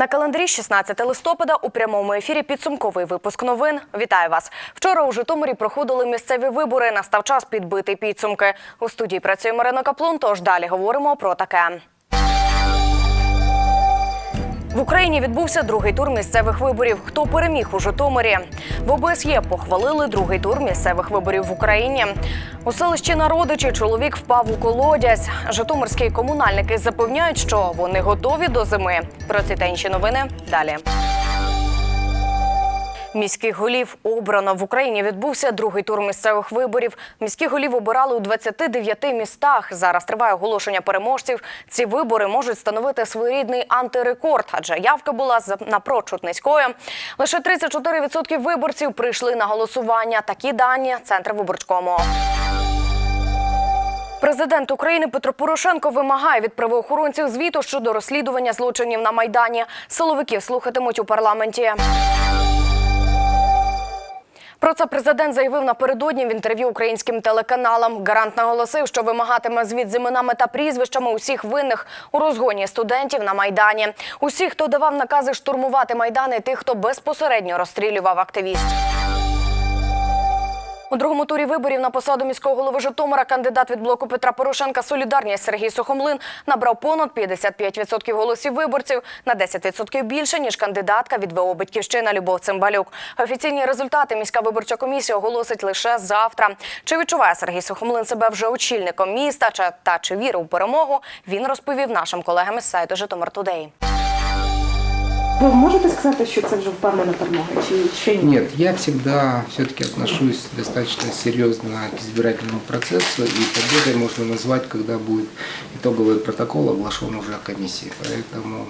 На календарі 16 листопада у прямому ефірі підсумковий випуск новин. Вітаю вас. Вчора у Житомирі проходили місцеві вибори. Настав час підбити підсумки. У студії працює Марина Каплун. Тож далі говоримо про таке. В Україні відбувся другий тур місцевих виборів. Хто переміг у Житомирі? В ОБСЄ похвалили другий тур місцевих виборів в Україні. У селищі Народичі чоловік впав у колодязь. Житомирські комунальники запевняють, що вони готові до зими. Про ці та інші новини далі. Міських голів обрано в Україні відбувся другий тур місцевих виборів. Міських голів обирали у 29 містах. Зараз триває оголошення переможців. Ці вибори можуть становити своєрідний антирекорд, адже явка була напрочуд низькою. Лише 34% виборців прийшли на голосування. Такі дані центр виборчкому. Президент України Петро Порошенко вимагає від правоохоронців звіту щодо розслідування злочинів на майдані. Силовиків слухатимуть у парламенті. Про це президент заявив напередодні в інтерв'ю українським телеканалам. Гарант наголосив, що вимагатиме звіт з іменами та прізвищами усіх винних у розгоні студентів на майдані. Усіх, хто давав накази штурмувати майдани, тих, хто безпосередньо розстрілював активістів. У другому турі виборів на посаду міського голови Житомира кандидат від блоку Петра Порошенка Солідарність Сергій Сухомлин набрав понад 55% голосів виборців на 10% більше ніж кандидатка від ВО Батьківщина Любов Цимбалюк. Офіційні результати міська виборча комісія оголосить лише завтра. Чи відчуває Сергій Сухомлин себе вже очільником міста? Чи та чи вірив у перемогу? Він розповів нашим колегам із сайту Житомир Тудей. Ви можете сказати, що це вже впевнена перемога, чи ще ні? Нет, я всегда все-таки отношусь достаточно серьезно к избирательному процессу, и победой можно назвать, когда будет итоговый протокол оглашен уже комиссией. Поэтому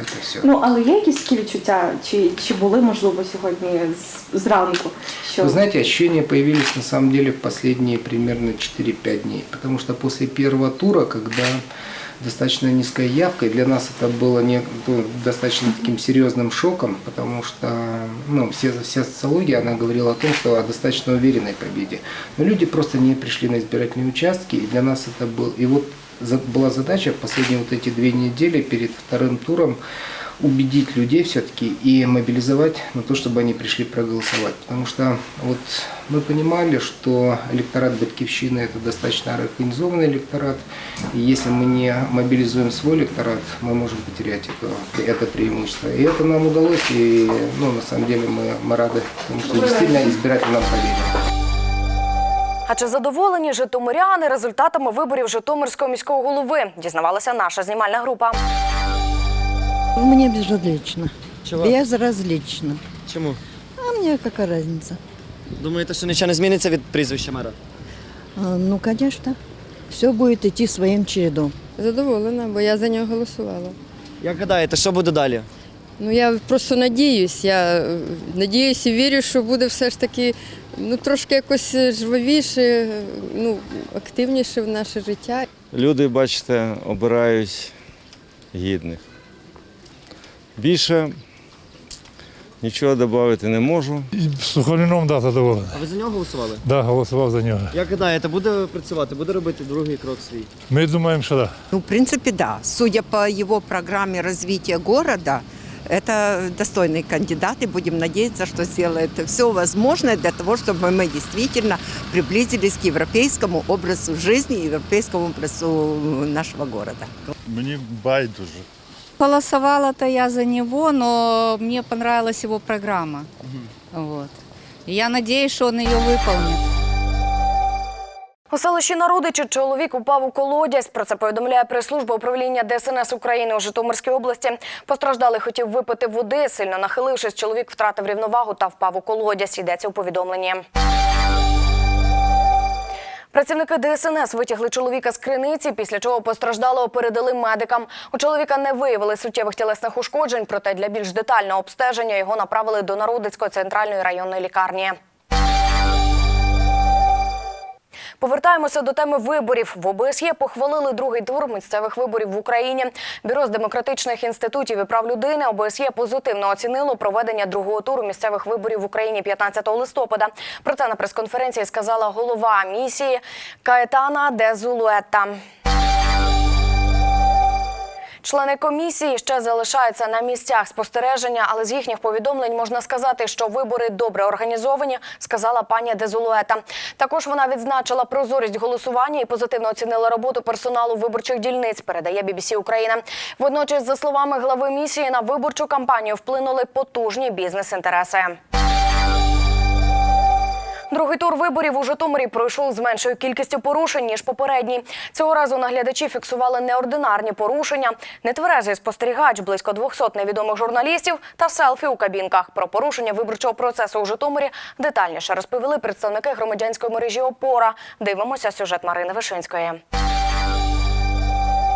это все. Ну але є якісь такі відчуття, чи, чи були можливо сьогодні з, зранку? Що Вы знаете, ощущения появились на самом деле в последние примерно 4-5 дней. Потому что после первого тура, когда достаточно низкая явка, и для нас это было не, достаточно таким серьезным шоком, потому что ну, все, вся социология, она говорила о том, что о достаточно уверенной победе. Но люди просто не пришли на избирательные участки, и для нас это был... И вот была задача в последние вот эти две недели перед вторым туром убедить людей все-таки и мобилизовать на то, чтобы они пришли проголосовать. Потому что вот мы понимали, что электорат Батькивщины это достаточно организованный электорат, и если мы не мобилизуем свой электорат, мы можем потерять это, это преимущество. И это нам удалось, и ну, на самом деле мы, мы рады, потому что действительно избиратель нам поверил. А чи задоволені житомиряни результатами виборів Житомирського міського голови? Дізнавалася наша знімальна група. Мне безразлично. Чого? Безразлично. Чому? А мне какая разница? Думаєте, що нічого не зміниться від прізвища мера? А, ну, конечно. Все будет идти своим чередом. Задоволена, бо я за нього голосувала. Як гадаєте, що буде далі? Ну я просто надіюсь. Я е, надіюсь і вірю, що буде все ж таки ну трошки якось жвавіше, е, ну активніше в наше життя. Люди, бачите, обирають гідних. Більше нічого додати не можу. Сухоліном да, задоволений. А ви за нього голосували? Да, голосував за нього. Як гадаєте, буде працювати, буде робити другий крок свій? Ми думаємо, що так. Да. Ну, в принципе, да. Судя по его программе развития города, это достойный кандидат, и будем надеяться, что сделает все возможное для того, чтобы мы действительно приблизились к европейскому образу жизни, европейскому образу нашего города. Мені байдуже. Голосовала-то я за него, но мне понравилась его программа. Вот. Я надеюсь, что он ее выполнит. У селищі Народичі чоловік упав у колодязь. Про це повідомляє прес-служба управління ДСНС України у Житомирській області. Постраждалий хотів випити води. Сильно нахилившись, чоловік втратив рівновагу та впав у колодязь. Йдеться у повідомленні. Працівники ДСНС витягли чоловіка з криниці, після чого постраждалого передали медикам. У чоловіка не виявили суттєвих тілесних ушкоджень, проте для більш детального обстеження його направили до Народицької центральної районної лікарні. Повертаємося до теми виборів. В ОБСЄ похвалили другий тур місцевих виборів в Україні. Бюро з демократичних інститутів і прав людини ОБСЄ позитивно оцінило проведення другого туру місцевих виборів в Україні 15 листопада. Про це на прес-конференції сказала голова місії Каетана Дезулуета. Члени комісії ще залишаються на місцях спостереження, але з їхніх повідомлень можна сказати, що вибори добре організовані, сказала пані Дезулуета. Також вона відзначила прозорість голосування і позитивно оцінила роботу персоналу виборчих дільниць. Передає BBC Україна. Водночас, за словами глави місії, на виборчу кампанію вплинули потужні бізнес-інтереси. Другий тур виборів у Житомирі пройшов з меншою кількістю порушень ніж попередній. Цього разу наглядачі фіксували неординарні порушення, нетверезий спостерігач, близько 200 невідомих журналістів та селфі у кабінках. Про порушення виборчого процесу у Житомирі детальніше розповіли представники громадянської мережі ОПОРА. Дивимося сюжет Марини Вишинської.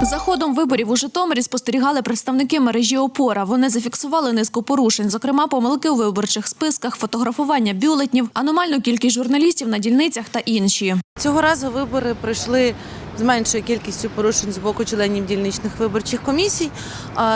За ходом виборів у Житомирі спостерігали представники мережі ОПОРА. Вони зафіксували низку порушень, зокрема помилки у виборчих списках, фотографування бюлетнів, аномальну кількість журналістів на дільницях та інші. Цього разу вибори пройшли з кількістю порушень з боку членів дільничних виборчих комісій.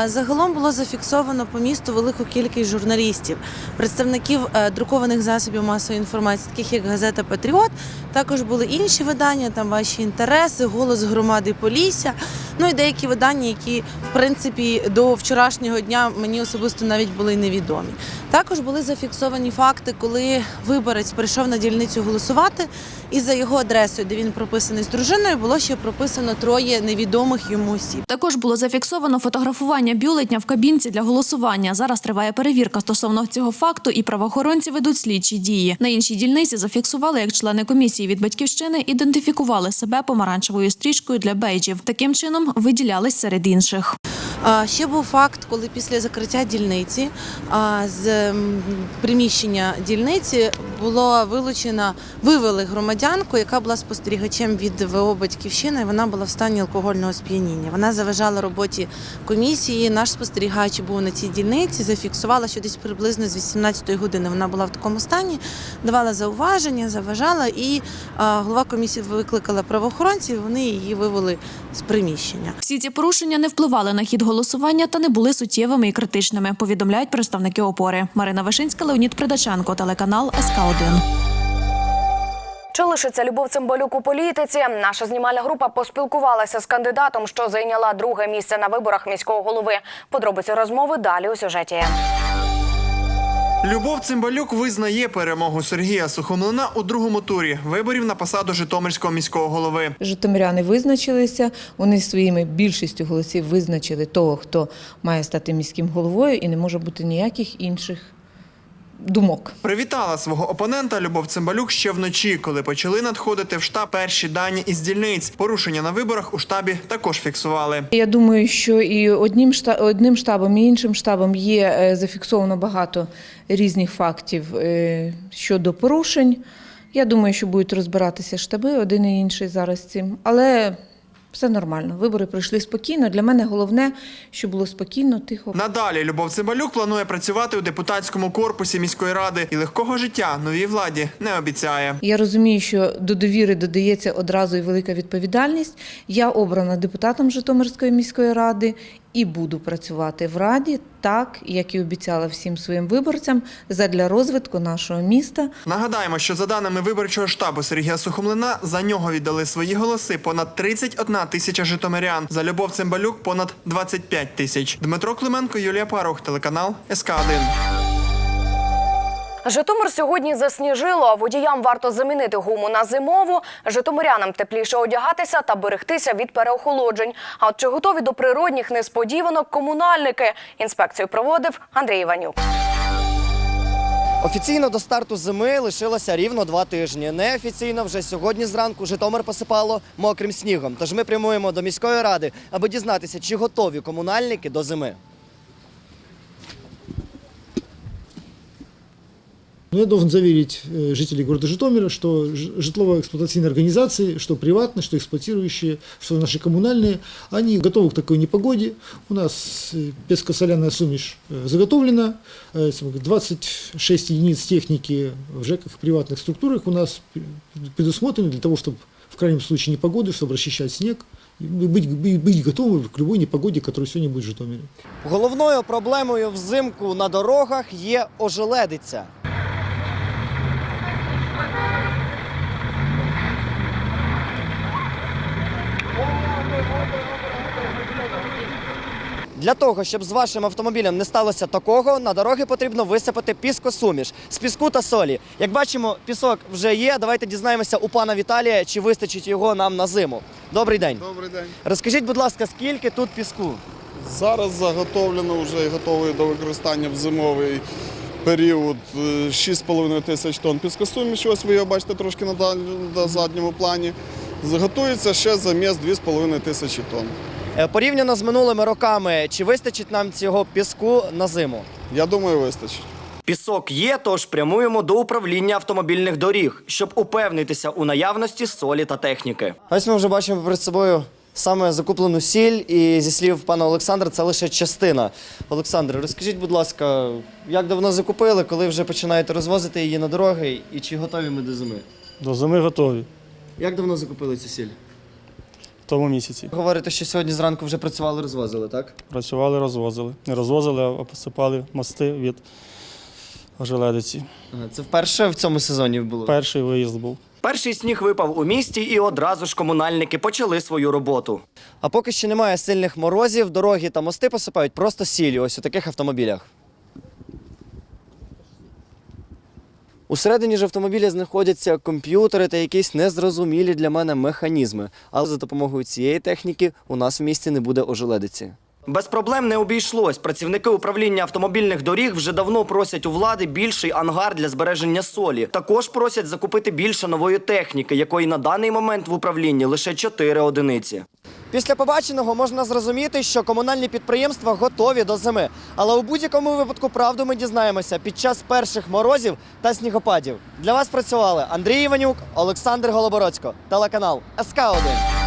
Загалом було зафіксовано по місту велику кількість журналістів, представників е, друкованих засобів масової інформації, таких як газета Патріот. Також були інші видання, там ваші інтереси, голос громади Полісся. Ну і деякі видання, які в принципі до вчорашнього дня мені особисто навіть були невідомі. Також були зафіксовані факти, коли виборець прийшов на дільницю голосувати, і за його адресою, де він прописаний з дружиною, було ще прописано троє невідомих йому осіб. Також було зафіксовано фотографування бюлетня в кабінці для голосування. Зараз триває перевірка стосовно цього факту, і правоохоронці ведуть слідчі дії. На іншій дільниці зафіксували, як члени комісії від батьківщини ідентифікували себе помаранчевою стрічкою для бейджів. Таким чином виділялись серед інших. Ще був факт, коли після закриття дільниці з приміщення дільниці було вилучено, вивели громадянку, яка була спостерігачем від ВО Батьківщина. і Вона була в стані алкогольного сп'яніння. Вона заважала роботі комісії. Наш спостерігач був на цій дільниці, зафіксувала, що десь приблизно з 18-ї години вона була в такому стані, давала зауваження, заважала, і голова комісії викликала правоохоронців. Вони її вивели з приміщення. Всі ці порушення не впливали на хід голосування та не були суттєвими і критичними. Повідомляють представники опори. Марина Вишинська, Леонід Придаченко, телеканал СК 1 Чи лишиться Любов Цимбалюк у політиці? Наша знімальна група поспілкувалася з кандидатом, що зайняла друге місце на виборах міського голови. Подробиці розмови далі у сюжеті. Любов Цимбалюк визнає перемогу Сергія Сухомлина у другому турі виборів на посаду Житомирського міського голови. Житомиряни визначилися. Вони своїми більшістю голосів визначили того, хто має стати міським головою, і не може бути ніяких інших думок. Привітала свого опонента Любов Цимбалюк ще вночі, коли почали надходити в штаб перші дані із дільниць. Порушення на виборах у штабі також фіксували. Я думаю, що і одним одним штабом, і іншим штабом є е, зафіксовано багато різних фактів е, щодо порушень. Я думаю, що будуть розбиратися штаби один і інший зараз з цим. Але все нормально. Вибори пройшли спокійно. Для мене головне, щоб було спокійно, тихо. Надалі Любов Цимбалюк планує працювати у депутатському корпусі міської ради і легкого життя новій владі не обіцяє. Я розумію, що до довіри додається одразу і велика відповідальність. Я обрана депутатом Житомирської міської ради і буду працювати в раді так, як і обіцяла всім своїм виборцям, задля розвитку нашого міста. Нагадаємо, що за даними виборчого штабу Сергія Сухомлина, за нього віддали свої голоси понад 31 тисяча житомирян. За Любов Цимбалюк понад 25 тисяч. Дмитро Клименко, Юлія Парух, телеканал СК 1 Житомир сьогодні засніжило. Водіям варто замінити гуму на зимову. Житомирянам тепліше одягатися та берегтися від переохолоджень. А от чи готові до природних несподіванок комунальники? Інспекцію проводив Андрій Іванюк. Офіційно до старту зими лишилося рівно два тижні. Неофіційно вже сьогодні зранку Житомир посипало мокрим снігом. Тож ми прямуємо до міської ради, аби дізнатися, чи готові комунальники до зими. Но я должен заверить э, жителей города Житомира, что ж- житлово-эксплуатационные организации, что приватные, что эксплуатирующие, что наши коммунальные, они готовы к такой непогоде. У нас э, песко-соляная сумеш э, заготовлена, э, если мы говорим, 26 единиц техники в ЖЭКах, приватных структурах у нас п- предусмотрены для того, чтобы в крайнем случае непогоды, чтобы расчищать снег, и быть, быть, быть готовым к любой непогоде, которая сегодня будет в Житомире. Головною проблемою взимку на дорогах є ожеледиця. Для того, щоб з вашим автомобілем не сталося такого, на дороги потрібно висипати піскосуміш з піску та солі. Як бачимо, пісок вже є. Давайте дізнаємося у пана Віталія, чи вистачить його нам на зиму. Добрий день. Добрий день. Розкажіть, будь ласка, скільки тут піску? Зараз заготовлено вже і готовий до використання в зимовий період е, 6,5 тисяч тонн піскосуміші. Ось ви його бачите трошки на, на задньому плані. Заготується ще заміс 2,5 тисячі тонн. Е, Порівняно з минулими роками, чи вистачить нам цього піску на зиму? Я думаю, вистачить. Пісок є, тож прямуємо до управління автомобільних доріг, щоб упевнитися у наявності солі та техніки. Ось ми вже бачимо перед собою саме закуплену сіль, і зі слів пана Олександра, це лише частина. Олександр, розкажіть, будь ласка, як давно закупили, коли вже починаєте розвозити її на дороги, і чи готові ми до зими? До зими готові Як давно закупили цю сіль? Тому місяці. Говорите, що сьогодні зранку вже працювали, розвозили, так? Працювали, розвозили. Не розвозили, а посипали мости від ожеледиці. Ага, Це вперше в цьому сезоні було. Перший виїзд був. Перший сніг випав у місті, і одразу ж комунальники почали свою роботу. А поки ще немає сильних морозів, дороги та мости посипають просто сіллю, ось у таких автомобілях. Усередині ж автомобіля знаходяться комп'ютери та якісь незрозумілі для мене механізми. Але за допомогою цієї техніки у нас в місті не буде ожеледиці. Без проблем не обійшлось. Працівники управління автомобільних доріг вже давно просять у влади більший ангар для збереження солі. Також просять закупити більше нової техніки, якої на даний момент в управлінні лише 4 одиниці. Після побаченого можна зрозуміти, що комунальні підприємства готові до зими. Але у будь-якому випадку правду ми дізнаємося під час перших морозів та снігопадів. Для вас працювали Андрій Іванюк, Олександр Голобородько, телеканал СК 1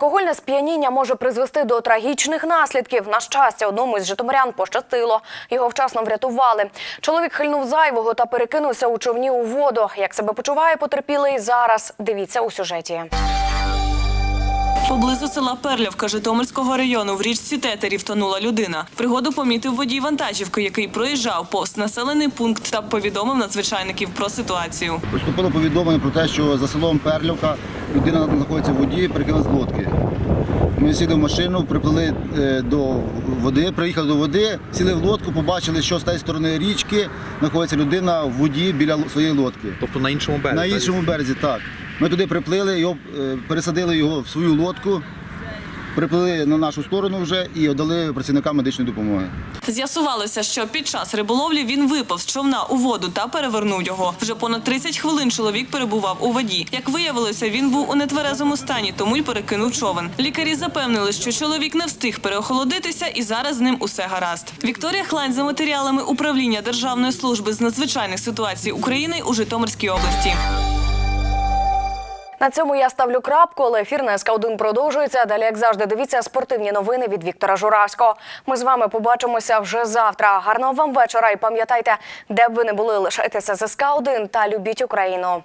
Алкогольне сп'яніння може призвести до трагічних наслідків. На щастя, одному із житомирян пощастило. Його вчасно врятували. Чоловік хильнув зайвого та перекинувся у човні у воду. Як себе почуває потерпілий зараз? Дивіться у сюжеті. Поблизу села Перлівка Житомирського району в річці Тетерів тонула людина. Пригоду помітив водій вантажівки, який проїжджав повз населений пункт та повідомив надзвичайників про ситуацію. Поступило повідомлення про те, що за селом Перлівка людина знаходиться в воді, перекинула з лодки. Ми сіли в машину, приплили е, до води, приїхали до води, сіли в лодку, побачили, що з тієї сторони річки знаходиться людина в воді біля своєї лодки. Тобто на іншому березі? На іншому березі, так. Ми туди приплили, його, е, пересадили його в свою лодку, приплили на нашу сторону вже і віддали працівникам медичної допомоги. З'ясувалося, що під час риболовлі він випав з човна у воду та перевернув його. Вже понад 30 хвилин чоловік перебував у воді. Як виявилося, він був у нетверезому стані, тому й перекинув човен. Лікарі запевнили, що чоловік не встиг переохолодитися, і зараз з ним усе гаразд. Вікторія Хлань за матеріалами управління Державної служби з надзвичайних ситуацій України у Житомирській області. На цьому я ставлю крапку, але ефір на СК1 продовжується. Далі, як завжди, дивіться спортивні новини від Віктора Журавського. Ми з вами побачимося вже завтра. Гарного вам вечора і пам'ятайте, де б ви не були, лишайтеся з СК1 та любіть Україну.